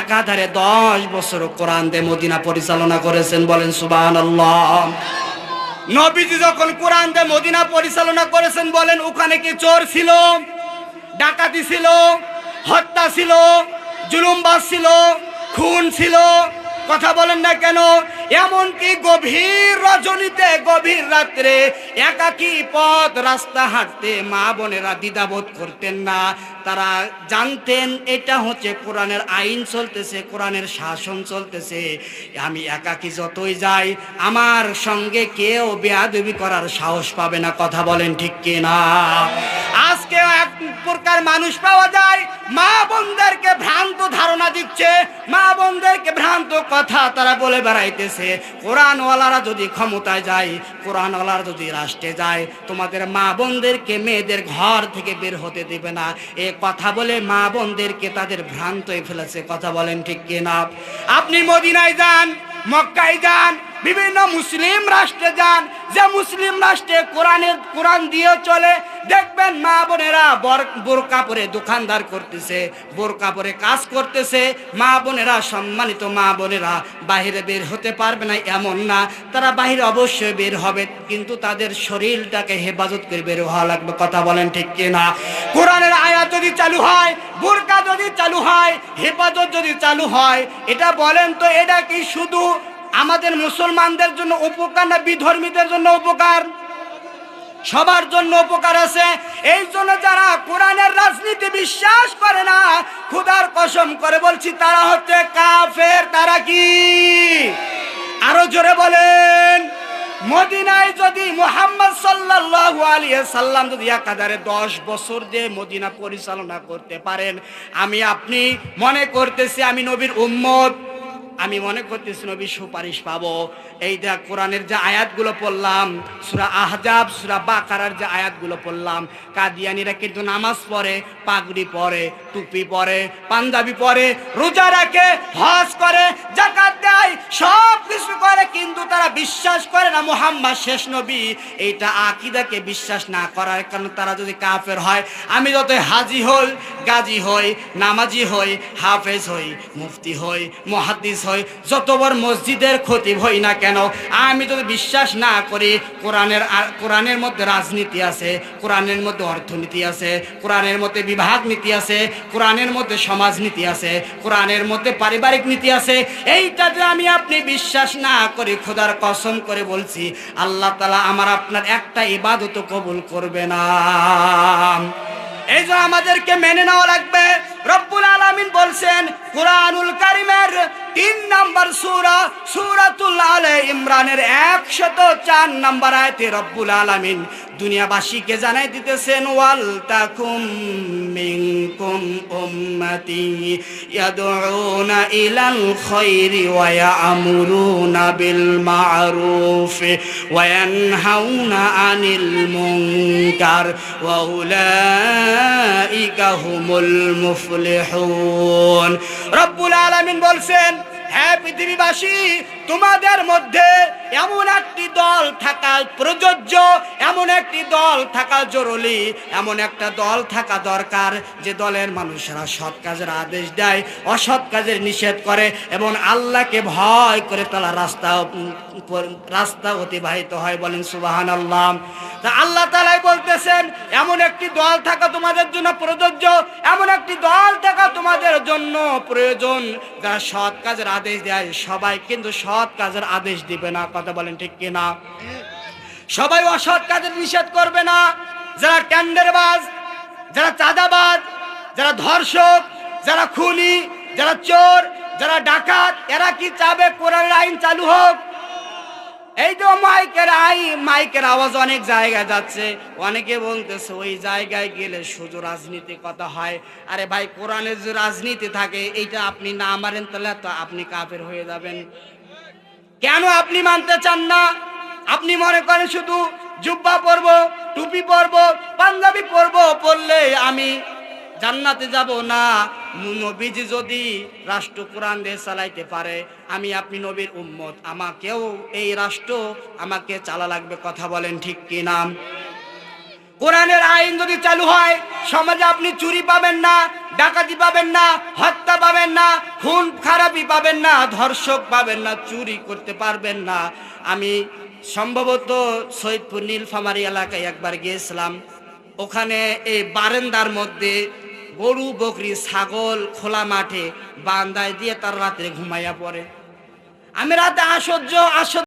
একাধারে দশ বছর কোরআন দে মদিনা পরিচালনা করেছেন, বলেন সুবাহ নবীজি যখন কোরআন দে মদিনা পরিচালনা করেছেন, বলেন ওখানে কি চোর ছিল, ডাকাতি ছিল, হত্যা ছিল জুলুমবাস ছিল, খুন ছিল, কথা বলেন না কেন? এমনকি গভীর রজনীতে, গভীর রাত্রে একাকী পথ রাস্তা হাঁটতে মা বোনেরা দ্বিধাবোধ করতেন না। তারা জানতেন এটা হচ্ছে কোরআনের আইন চলতেছে, কোরআনের শাসন চলতেছে। আমি একাকী যতই যাই, আমার সঙ্গে কেউ বেয়াদবি করার সাহস পাবে না, কথা বলেন ঠিক কিনা? আজকে এক প্রকার মানুষ পাওয়া যায়। মা বোনদেরকে ভ্রান্ত ধারণা দিচ্ছে। মা বোনদেরকে ভ্রান্ত কথা তারা বলে বেড়াইতেছে। কোরআনওয়ালারা যদি ক্ষমতায় যায়, কোরআনওয়ালারা যদি রাষ্ট্রে যায়, তোমাদের মা বোনদেরকে মেয়েদের ঘর থেকে বের হতে দেবে না। এ কথা বলে মা বোনদেরকে তাদের ভ্রান্ত হয়ে ফেলেছে। কথা বলেন ঠিক কিনা? আপনি মদিনায় যান, মক্কায় যান বিভিন্ন মুসলিম রাষ্ট্রে যান, যে মুসলিম রাষ্ট্রে কোরআনের, কোরআন দিয়ে চলে, দেখবেন মা বোনেরা বর- বোরকা পরে দোকানদার করতেছে বোরকা পরে কাজ করতেছে, মা বোনেরা সম্মানিত মা বোনেরা বাইরে বের হতে পারবে না, এমন না। তারা বাইরে অবশ্যই বের হবে, কিন্তু তাদের শরীরটাকে হেফাজত করে বের হওয়া লাগবে, কথা বলেন ঠিক কিনা? কোরআনের আয়াত যদি চালু হয়, বোরকা যদি চালু হয়, হেফাজত যদি চালু হয়, এটা বলেন তো, এটা কি শুধু আমাদের মুসলমানদের জন্য উপকার না বিধর্মীদের জন্য উপকার? সবার জন্য উপকার আছে। এই জন্য যারা কোরআনের রাজনীতি বিশ্বাস করে না খুদার কসম করে বলছি, তারা হচ্ছে কাফের, তারা কি? আরও জোরে বলেন। মদিনায় যদি মোহাম্মদ আলাইহি সাল্লাম যদি একাধারে দশ বছর দিয়ে মদিনা পরিচালনা করতে পারেন, আমি আপনি মনে করতেছি আমি নবীর উম্মত। আমি মনে করতেছি, নবী সুপারিশ পাবো। এই দেখ, কোরআনের যে আয়াতগুলো পড়লাম, সুরা আহজাব, সুরা বাকারার যে আয়াতগুলো পড়লাম, কাদিয়ানিরা কিন্তু নামাজ পড়ে, পাগড়ি পরে টুপি পরে পাঞ্জাবি পরে রোজা রাখে, হজ করে জাকাত দেয় সব কিছু করে, কিন্তু তারা বিশ্বাস করে না মোহাম্মদ শেষ নবী। এইটা আকিদাকে বিশ্বাস না করার কারণে তারা যদি কাফের হয়, আমি যত হাজি হই, গাজী হই, নামাজি হই, হাফেজ হই, মুফতি হই, মহাদ্দিস হই যত বড় মসজিদের ক্ষতি হই না কেন, আমি যদি বিশ্বাস না করি, কোরআনের কোরআনের মধ্যে রাজনীতি আছে, কোরআনের মধ্যে অর্থনীতি আছে, কোরআনের মধ্যে বিভাগ নীতি আছে, কোরআনের মধ্যে সমাজনীতি আছে, কোরআনের মধ্যে পারিবারিক নীতি আছে এইটাতে আমি আপনি বিশ্বাস না করি, খোদার কসম করে বলছি, আল্লাহ তালা আমার আপনার একটা ইবাদত কবুল করবে না। এই যে আমাদেরকে মেনে নেওয়া লাগবে রব্বুল আলামিন বলছেন, কুরআনুল কারিমের তিন নাম্বার সূরা, সূরাতুল আলে ইমরানের একশত চার নাম্বার আয়াতে রব্বুল আলামিন দুনিয়াবাসীকে জানাই দিতেছেন, ওয়াল তাকুম মিনকুম উম্মতি ইয়াদউনা ইলাল খায়রি ওয়া ইয়ামুরুনা বিল মা'রুফ ওয়া ইয়ানহাউনা আনিল মুনকার ওয়া উলাইকা হুমুল মুফলিহুন রব্বুল আলামিন বলছেন হ্যাঁ পৃথিবীবাসী, তোমাদের মধ্যে এমন একটি দল থাকা প্রযোজ্য, এমন একটি দল থাকা জরুরি, এমন একটা দল থাকা দরকার যে দলের মানুষেরা সৎ কাজের আদেশ দেয়, অসৎ কাজের নিষেধ করে এবং আল্লাহকে ভয় করে তারা রাস্তা রাস্তা অতিবাহিত হয় বলেন সুবাহান আল্লাহ তা আল্লাহ তালাই বলতেছেন, এমন একটি দল থাকা তোমাদের জন্য প্রযোজ্য, এমন একটি দল থাকা তোমাদের জন্য প্রয়োজন, যারা সৎ কাজের আদেশ দেয়, সবাই কিন্তু সৎ কাজের আদেশ দিবে না। কথা বলেন ঠিক কিনা সবাই অসৎ কাজের নিষেধ করবে না। যারা টেন্ডারবাজ যারা চাঁদাবাজ, যারা ধর্ষক, যারা খুনি, যারা চোর, যারা ডাকাত, এরা কি চাবে? কোরআনের আইন চালু হোক। এই তো মাইকের আই, মাইকের আওয়াজ অনেক জায়গায় যাচ্ছে। অনেকে বলতেছে, ওই জায়গায় গেলে শুধু রাজনীতি কথা হয়। আরে ভাই কোরআনের যে রাজনীতি থাকে, এইটা আপনি না মারেন তাহলে তো আপনি কাফের হয়ে যাবেন। কেন আপনি মানতে চান না? আপনি মনে করেন শুধু জুব্বা পরব, টুপি পরব, পাঞ্জাবি পরব, পরলে আমি জান্নাতে যাব না। নবীজি যদি রাষ্ট্র কোরআন দিয়ে চালাইতে পারে, আমি আপনি নবীর উম্মত। আমাকেও এই রাষ্ট্র আমাকে চালা লাগবে, কথা বলেন ঠিক কি নাম কোরআনের আইন যদি চালু হয়, সমাজে আপনি চুরি পাবেন না, ডাকাতি পাবেন না, হত্যা পাবেন না, খুন খারাপি পাবেন না, ধর্ষক পাবেন না, চুরি করতে পারবেন না। আমি সম্ভবত সৈয়দপুর, নীলফামারি এলাকায় একবার গিয়েছিলাম। ওখানে এই বারেন্দার মধ্যে গরু, বকরি, ছাগল খোলা মাঠে বান্দায় দিয়ে তার রাত্রে ঘুমাইয়া পড়ে। আমি রাতে আশ্চর্য আশ্চর্য